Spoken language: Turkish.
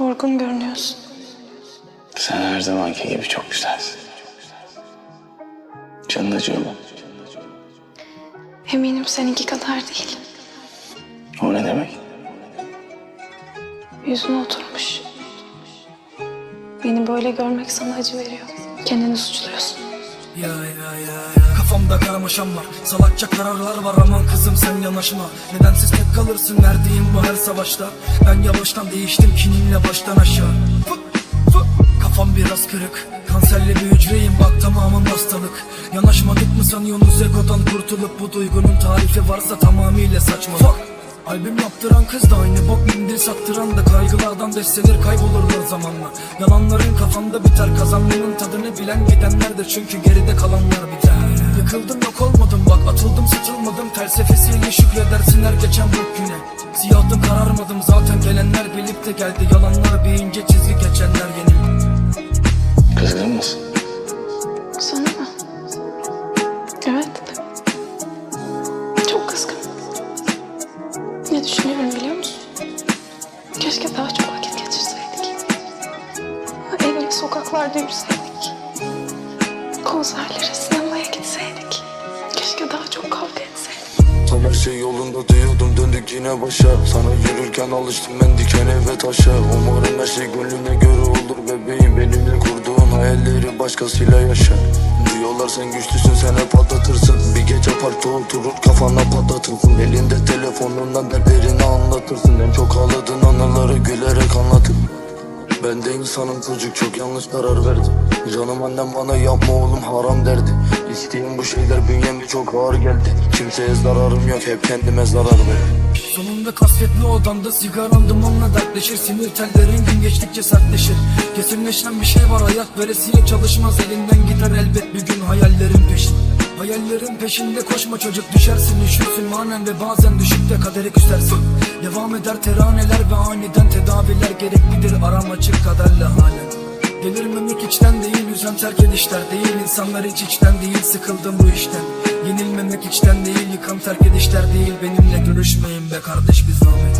Yorgun görünüyorsun. Sen her zamanki gibi çok güzelsin. Canın acıyor mu? Eminim seninki kadar değil. O ne demek? Yüzüne oturmuş. Beni böyle görmek sana acı veriyor. Kendini suçluyorsun. Ya ya ya ya Kafamda karmaşam var Salakça kararlar var aman kızım sen yanaşma. Nedensiz tek kalırsın verdiğim bu her savaşta? Ben yavaştan değiştim kininle baştan aşağı. Fı, fı. Kafam biraz kırık. Kanserli bir hücreyim bak tamamım hastalık. Yanaşmadık mı sanıyorsunuz egodan kurtulup Bu duygunun tarifi varsa tamamıyla saçmalık Albüm yaptıran kız da aynı bok mendil sattıran da Kaygılardan beslenir kaybolurlar zamanla Yalanların kafanda biter kazanmanın tadını bilen gidenler de Çünkü geride kalanlar biter. Yıkıldım yok olmadım bak atıldım sıtılmadım Felsefesiyle şükredersin her geçen bu güne. Siyahtım kararmadım zaten gelenler bilip de geldi Yalanlar bir ince çizgi geçenler yenildi Kızgın mısın? Sana Ne düşünüyorum biliyor musun? Keşke daha çok vakit geçirseydik. Evli sokaklarda yürüseydik. Konserlere, sinemaya gitseydik. Keşke daha çok kavga etseydik. Tam her şey yolunda diyordum döndük yine başa Sana yürürken alıştım ben dikene ve taşa Umarım her şey gönlüne göre olur bebeğim Benimle kurduğun hayalleri başkasıyla yaşa Diyorlar sen güçlüsün sen hep atlatırsın Bir gece parkta oturur kafana patlatırsın Elinde telefonundan dertlerini anlatırsın. En çok ağladığın anıları gülerek anlatır. Ben de insanım çocuk çok yanlış karar verdim Canım annem bana yapma oğlum haram derdi. İsteyen bu şeyler bünyemde çok ağır geldi. Kimseye zararım yok hep kendime zarar verdim Sonunda kasvetli odamda sigaram dumanla dertleşir. Sinir tellerin gün geçtikçe sertleşir. Kesinleşen bir şey var hayat veresiye çalışmaz. Elinden gider elbet bir gün Hayallerin peşinde koşma çocuk düşersin üşürsün. Manen ve bazen düşüp de kaderi küsersin. Devam eder teraneler ve aniden tedaviler. Gereklidir aram açık kaderle halen. Delirmemek içten değil üzen terk edişler değil. İnsanlar hiç içten değil sıkıldım bu işten. Yenilmemek içten değil yıkan terk edişler değil. Benimle görüşmeyin be kardeş bir zahmet